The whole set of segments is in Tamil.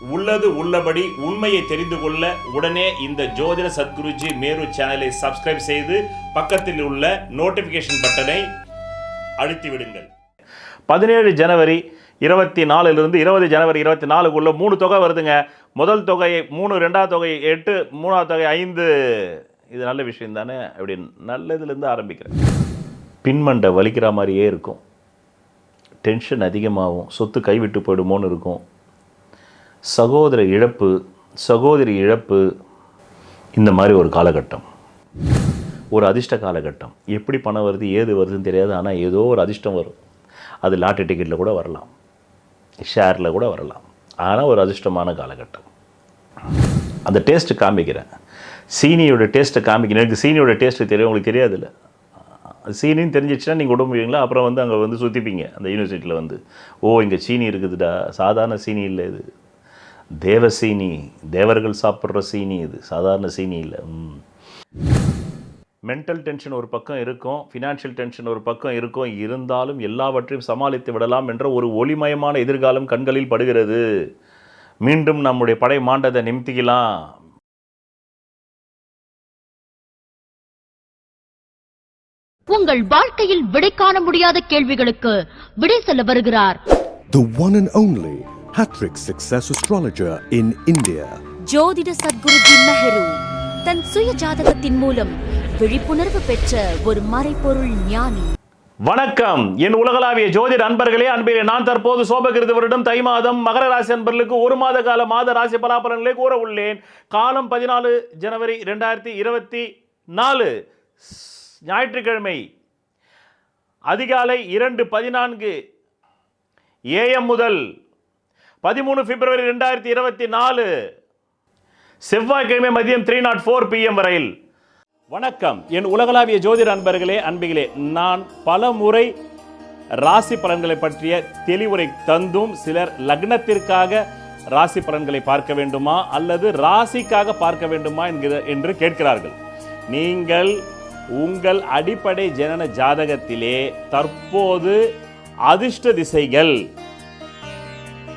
உள்ளது உள்ளபடி உண்மையை தெரிந்து கொள்ள உடனே இந்த ஜோதிட சத்குருஜி மேரு சேனலை சப்ஸ்கிரைப் செய்து பக்கத்தில் உள்ள நோட்டிஃபிகேஷன் பட்டனை அழுத்தி விடுங்கள் பதினேழு ஜனவரி இருபத்தி நாலுலேருந்து இருபது ஜனவரி இருபத்தி நாலுக்குள்ளே மூணு தொகை வருதுங்க. முதல் தொகை மூணு ரெண்டாவது தொகை எட்டு மூணாவது தொகை ஐந்து. இது நல்ல விஷயம் தானே? அப்படி நல்லதுலேருந்து ஆரம்பிக்கிறேன். பின்மண்டை வலிக்கிற மாதிரியே இருக்கும். டென்ஷன் அதிகமாகும். சொத்து கைவிட்டு போயிடுமோன்னு இருக்கும். சகோதர இழப்பு சகோதரி இழப்பு இந்த மாதிரி ஒரு காலகட்டம். ஒரு அதிர்ஷ்ட காலகட்டம். எப்படி பணம் வருது ஏது வருதுன்னு தெரியாது ஆனால் ஏதோ ஒரு அதிர்ஷ்டம் வரும். அது லாட்டரி டிக்கெட்டில் கூட வரலாம். ஷேரில் கூட வரலாம். ஆனால் ஒரு அதிர்ஷ்டமான காலகட்டம். அந்த டேஸ்ட்டு காமிக்கிறேன். சீனியோட டேஸ்ட்டை காமிக்கிறேன். எனக்கு சீனியோட டேஸ்ட்டு தெரியும் உங்களுக்கு தெரியாதுல்ல. சீனின்னு தெரிஞ்சிச்சுன்னா நீங்கள் உடம்புவீங்களா அப்புறம் வந்து அங்கே வந்து சுற்றிப்பீங்க அந்த யூனிவர்சிட்டியில் வந்து. ஓ இங்கே சீனி இருக்குதுடா. சாதாரண சீனி இல்லை இது. தேவ சீனி தேவர்கள் சாப்பிட்ற சீனி இது சாதாரண சீனி இல்லை. ம். மென்டல் டென்ஷன் ஒரு பக்கம் இருக்கும் ஃபினான்ஷியல் டென்ஷன் ஒரு பக்கம் இருக்கும். இருந்தாலும் எல்லாவற்றையும் சமாளித்து விடலாம் என்ற ஒரு ஒளிமயமான எதிர்காலம் கண்களில் படுகிறது. மீண்டும் நம்முடைய படை மாண்டதை நிமித்திக்கலாம். உங்கள் வாழ்க்கையில் விடை காண முடியாத கேள்விகளுக்கு விடை சொல்ல வருகிறார். The one and only Hattrick Success Astrologer in India. ஜோதிட சத்குருஜி மெஹரு தன் சுய ஜாதகத்தின் மூலம் விழிப்புணர்வு பெற்ற ஒரு மறைபொருள் ஞானி. வணக்கம். என் உலகளாவிய ஜோதிட அன்பர்களே அன்பிலே நான் தற்போது சோபகிருத வருடம் தை மாதம் மகர ராசி அன்பர்களுக்கு ஒரு மாத கால மாத ராசி பலாபலன்களை கூற உள்ளேன். காலம் பதினாலு ஜனவரி ரெண்டாயிரத்தி இருபத்தி நாலு. ஞாயிற்றுக்கிழமை அதிகாலை இரண்டு பதினான்கு ஏஎம் முதல் பதிமூணு பிப்ரவரி ரெண்டாயிரத்தி இருபத்தி நாலு. செவ்வாய்க்கிழமை மதியம் த்ரீ நாட் ஃபோர் பிஎம் வரையில். வணக்கம். என் உலகளாவிய ஜோதிட அன்பர்களே அன்பிகளே நான் பல முறை ராசி பலன்களை பற்றிய தெளிவுரை தந்தும் சிலர் லக்னத்திற்காக ராசி பலன்களை பார்க்க வேண்டுமா அல்லது ராசிக்காக பார்க்க வேண்டுமா என்கிற என்று கேட்கிறார்கள். நீங்கள் உங்கள் அடிப்படை ஜனன ஜாதகத்திலே தற்போது அதிர்ஷ்ட திசைகள்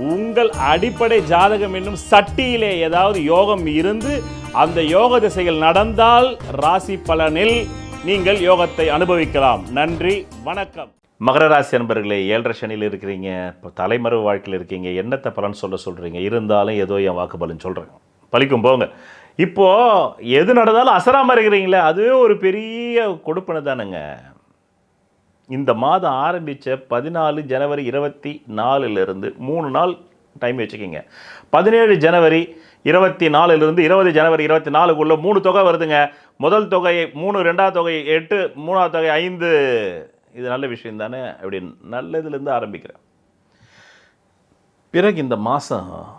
உங்கள் அடிப்படை ஜாதகம் என்னும் சட்டியிலே ஏதாவது யோகம் இருந்து அந்த யோக திசைகள் நடந்தால் ராசி பலனில் நீங்கள் யோகத்தை அனுபவிக்கலாம். நன்றி வணக்கம். மகர ராசி அன்பர்களே ஏழரை சனியில் இருக்கிறீங்க இப்போ தலைமறைவு வாழ்க்கையில் இருக்கீங்க என்னத்தை பலன் சொல்ல சொல்கிறீங்க இருந்தாலும் ஏதோ என் வாக்கு பலன் சொல்கிறேன் பழிக்கும் போங்க. இப்போது எது நடந்தாலும் அசராமல் இருக்கிறீங்களே அதுவே ஒரு பெரிய கொடுப்பனை தானுங்க. இந்த மாதம் ஆரம்பித்த பதினாலு ஜனவரி இருபத்தி நாலுலேருந்து மூணு நாள் டைம் வச்சுக்கிங்க. பதினேழு ஜனவரி இருபத்தி நாலுலேருந்து இருபது ஜனவரி இருபத்தி நாலுக்குள்ளே மூணு தொகை வருதுங்க. முதல் தொகை மூணு ரெண்டாவது தொகை எட்டு மூணாவது தொகை ஐந்து. இது நல்ல விஷயம் தானே? அப்படி நல்லதுலேருந்து ஆரம்பிக்கிறேன். பிறகு இந்த மாதம்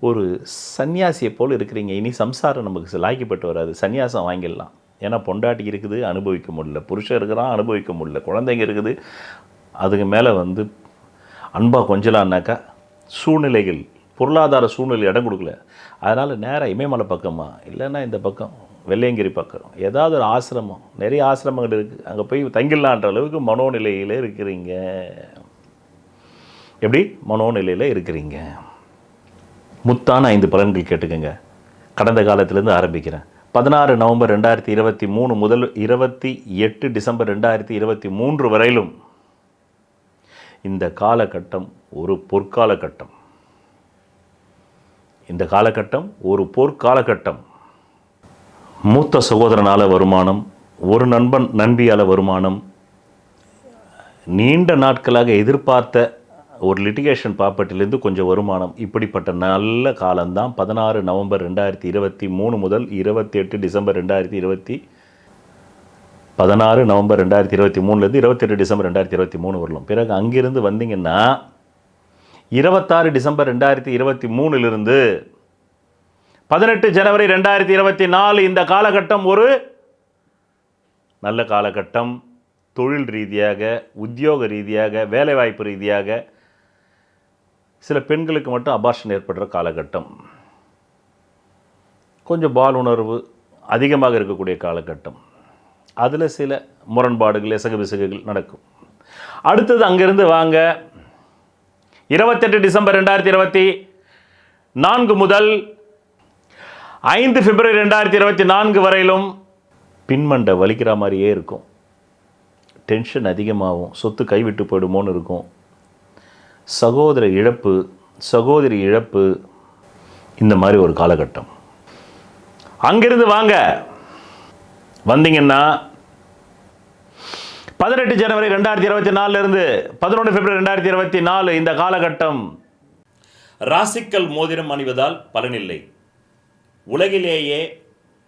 ஒரு சன்னியாசியை போல் இருக்கிறீங்க. இனி சம்சாரம் நமக்கு லாய்க்கப்பட்டு வராது. சன்னியாசம் வாங்கிடலாம். ஏன்னா பொண்டாட்டி இருக்குது அனுபவிக்க முடியல. புருஷன் இருக்கிறான் அனுபவிக்க முடியல. குழந்தைங்க இருக்குது. அதுக்கு மேலே வந்து அன்பாக கொஞ்சலான்னாக்கா சூழ்நிலைகள் பொருளாதார சூழ்நிலை இடம் கொடுக்கல. அதனால் நேராக இமயமலை பக்கமாக இல்லைன்னா இந்த பக்கம் வெள்ளையங்கிரி பக்கம் ஏதாவது ஒரு ஆசிரமம் நிறைய ஆசிரமங்கள் இருக்குது அங்கே போய் தங்கிடலான்ற அளவுக்கு மனோநிலையில் இருக்கிறீங்க. எப்படி? மனோநிலையில் இருக்கிறீங்க. முத்தான ஐந்து பலன்கள் கேட்டுக்கோங்க. கடந்த காலத்திலேருந்து ஆரம்பிக்கிறேன். பதினாறு நவம்பர் ரெண்டாயிரத்தி இருபத்தி மூணு முதல் இருபத்தி எட்டு டிசம்பர் ரெண்டாயிரத்தி இருபத்தி மூன்று வரையிலும் இந்த காலகட்டம் ஒரு பொற்காலகட்டம். இந்த காலகட்டம் ஒரு பொற்காலகட்டம். மூத்த சகோதரனால வருமானம் ஒரு நண்பன் நண்பியால் வருமானம் நீண்ட நாட்களாக எதிர்பார்த்த ஒரு லிட்டிகேஷன் ப்ராப்பர்ட்டிலேருந்து கொஞ்சம் வருமானம். இப்படிப்பட்ட நல்ல காலம்தான். பதினாறு நவம்பர் ரெண்டாயிரத்தி இருபத்தி மூணு முதல் இருபத்தி எட்டு டிசம்பர் ரெண்டாயிரத்தி இருபத்தி பதினாறு நவம்பர் ரெண்டாயிரத்தி இருபத்தி மூணுலேருந்து இருபத்தெட்டு டிசம்பர் ரெண்டாயிரத்தி இருபத்தி மூணு வரலாம். பிறகு அங்கிருந்து வந்தீங்கன்னா இருபத்தாறு டிசம்பர் ரெண்டாயிரத்தி இருபத்தி மூணுலேருந்து பதினெட்டு ஜனவரி ரெண்டாயிரத்தி இருபத்தி நாலு இந்த காலகட்டம் ஒரு நல்ல காலகட்டம். தொழில் ரீதியாக உத்தியோக ரீதியாக வேலைவாய்ப்பு ரீதியாக சில பெண்களுக்கு மட்டும் அபார்ஷன் ஏற்படுற காலகட்டம். கொஞ்சம் பால் உணர்வு அதிகமாக இருக்கக்கூடிய காலகட்டம். அதில் சில முரண்பாடுகள் எசகு பிசகுகள் நடக்கும். அடுத்தது அங்கிருந்து வாங்க. இருபத்தெட்டு டிசம்பர் ரெண்டாயிரத்தி இருபத்தி நான்கு முதல் ஐந்து பிப்ரவரி ரெண்டாயிரத்தி இருபத்தி நான்கு வரையிலும் பின்மண்டை வலிக்கிற மாதிரியே இருக்கும். டென்ஷன் அதிகமாகும். சொத்து கைவிட்டு போயிடுமோன்னு இருக்கும். சகோதர இழப்பு சகோதரி இழப்பு இந்த மாதிரி ஒரு காலகட்டம். அங்கிருந்து வாங்க. வந்தீங்கன்னா பதினெட்டு ஜனவரி ரெண்டாயிரத்தி இருபத்தி நாலுலேருந்து பதினொன்று பிப்ரவரி ரெண்டாயிரத்தி இருபத்தி நாலு இந்த காலகட்டம். ராசிக்கல் மோதிரம் அணிவதால் பலனில்லை. உலகிலேயே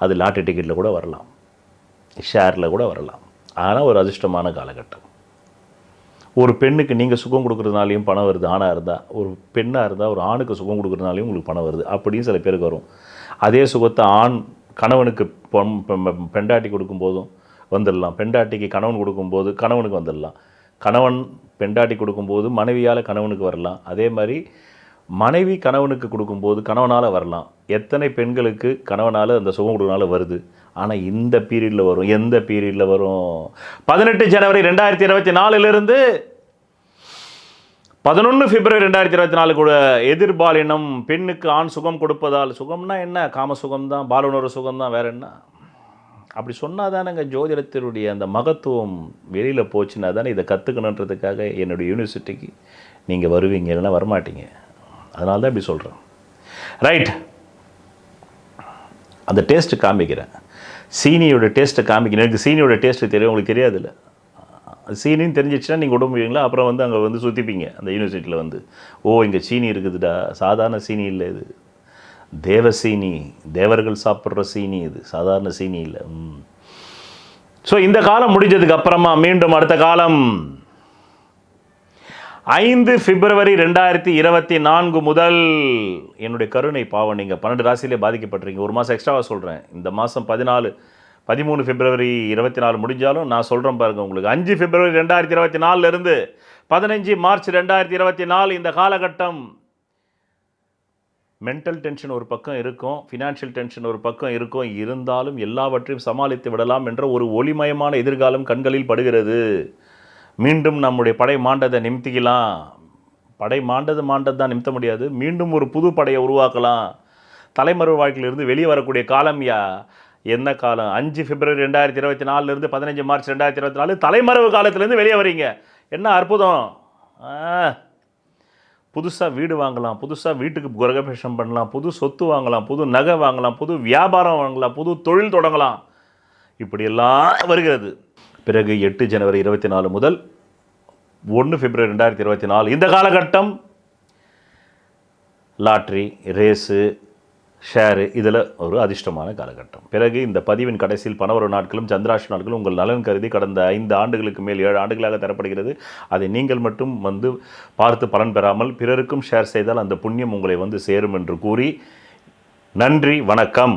அது லாட்டரி டிக்கெட்டில் கூட வரலாம். ஷேரில் கூட வரலாம். ஆனால் ஒரு அதிர்ஷ்டமான காலகட்டம். ஒரு பெண்ணுக்கு நீங்கள் சுகம் கொடுக்குறதுனாலையும் பணம் வருது ஆணாக இருந்தால் ஒரு பெண்ணாக இருந்தால் ஒரு ஆணுக்கு சுகம் கொடுக்குறதுனாலையும் உங்களுக்கு பணம் வருது. அப்படின்னு சில பேருக்கு வரும். அதே சுகத்தை ஆண் கணவனுக்கு பெ- பெண்டாட்டி கொடுக்கும்போதும் வந்துடலாம். பெண்டாட்டிக்கு கணவன் கொடுக்கும்போது கணவனுக்கு வந்துடலாம். கணவன் பெண்டாட்டி கொடுக்கும்போது மனைவியால் கணவனுக்கு வரலாம். அதே மாதிரி மனைவி கணவனுக்கு கொடுக்கும்போது கணவனால் வரலாம். எத்தனை பெண்களுக்கு கணவனால் அந்த சுகம் கொடுக்கனால வருது? ஆனால் இந்த பீரியடில் வரும். எந்த பீரியடில் வரும்? பதினெட்டு ஜனவரி ரெண்டாயிரத்தி இருபத்தி நாலுலேருந்து பதினொன்று பிப்ரவரி ரெண்டாயிரத்தி இருபத்தி நாலு கூட எதிர்பாலினம் பெண்ணுக்கு ஆண் சுகம் கொடுப்பதால் சுகம்னா என்ன? காம சுகம் தான் பாலுணர்வு சுகம் தான் வேற என்ன? அப்படி சொன்னால் தானேங்க ஜோதிடத்தினுடைய அந்த மகத்துவம் வெளியில் போச்சுன்னா தானே இதை கற்றுக்கணுன்றதுக்காக என்னுடைய யூனிவர்சிட்டிக்கு நீங்கள் வருவீங்க இல்லைன்னா வரமாட்டீங்க. அதனால தான் இப்படி சொல்கிறேன் ரைட் அந்த டேஸ்ட்டு காமிக்கிறேன். சீனியோட டேஸ்ட்டை காமிக்கிறேன். எனக்கு சீனியோட டேஸ்ட்டு தெரியும் உங்களுக்கு தெரியாதுல்ல? சீனின்னு தெரிஞ்சிச்சுன்னா நீங்கள் உடம்புவீங்களா அப்புறம் வந்து அங்கே வந்து சுற்றிப்பீங்க அந்த யூனிவர்சிட்டியில் வந்து. ஓ இங்கே சீனி இருக்குதுடா. சாதாரண சீனி இல்லை இது. தேவ சீனி. தேவர்கள் சாப்பிட்ற சீனி இது. சாதாரண சீனி இல்லை. ஸோ இந்த காலம் முடிஞ்சதுக்கு அப்புறமா மீண்டும் அடுத்த காலம். ஐந்து பிப்ரவரி ரெண்டாயிரத்தி இருபத்தி நான்கு முதல் என்னுடைய கருணை பாவம். நீங்கள் பன்னெண்டு ராசியிலே பாதிக்கப்பட்டிருக்கீங்க. ஒரு மாதம் எக்ஸ்ட்ராவாக சொல்கிறேன் இந்த மாதம் பதினாலு பதிமூணு பிப்ரவரி இருபத்தி நாலு முடிஞ்சாலும் நான் சொல்கிறேன் பாருங்கள் உங்களுக்கு. அஞ்சு பிப்ரவரி ரெண்டாயிரத்தி இருபத்தி நாலுலேருந்து பதினஞ்சு மார்ச் ரெண்டாயிரத்தி இருபத்தி நாலு இந்த காலகட்டம் மென்டல் டென்ஷன் ஒரு பக்கம் இருக்கும் ஃபினான்ஷியல் டென்ஷன் ஒரு பக்கம் இருக்கும். இருந்தாலும் எல்லாவற்றையும் சமாளித்து விடலாம் என்ற ஒரு ஒளிமயமான எதிர்காலம் கண்களில் படுகிறது. மீண்டும் நம்முடைய படை மாண்டதை நிமித்திக்கலாம். படை மாண்டது மாண்டது தான் நிமித்த முடியாது. மீண்டும் ஒரு புது படையை உருவாக்கலாம். தலைமறைவு வாழ்க்கையிலிருந்து வெளியே வரக்கூடிய காலம் யா? என்ன காலம்? அஞ்சு பிப்ரவரி ரெண்டாயிரத்தி இருபத்தி நாலுலேருந்து பதினஞ்சு மார்ச் ரெண்டாயிரத்தி இருபத்தி நாலு தலைமறைவு காலத்துலேருந்து வெளியே வரீங்க. என்ன அற்புதம்? புதுசாக வீடு வாங்கலாம் புதுசாக வீட்டுக்கு கிரகபிரவேசம் பண்ணலாம் புது சொத்து வாங்கலாம் புது நகை வாங்கலாம் புது வியாபாரம் வாங்கலாம் புது தொழில் தொடங்கலாம். இப்படியெல்லாம் வருகிறது. பிறகு எட்டு ஜனவரி இருபத்தி நாலு முதல் ஒன்று பிப்ரவரி ரெண்டாயிரத்தி இருபத்தி நாலு. இந்த காலகட்டம் லாட்ரி ரேஸு ஷேரு இதில் ஒரு அதிர்ஷ்டமான காலகட்டம். பிறகு இந்த பதிவின் கடைசியில் பணவரவு நாட்களும் சந்திராசி நாட்களும் உங்கள் நலன் கருதி கடந்த ஐந்து ஆண்டுகளுக்கு மேல் ஏழு ஆண்டுகளாக தரப்படுகிறது. அதை நீங்கள் மட்டும் வந்து பார்த்து பலன் பெறாமல் பிறருக்கும் ஷேர் செய்தால் அந்த புண்ணியம் உங்களை வந்து சேரும் என்று கூறி நன்றி வணக்கம்.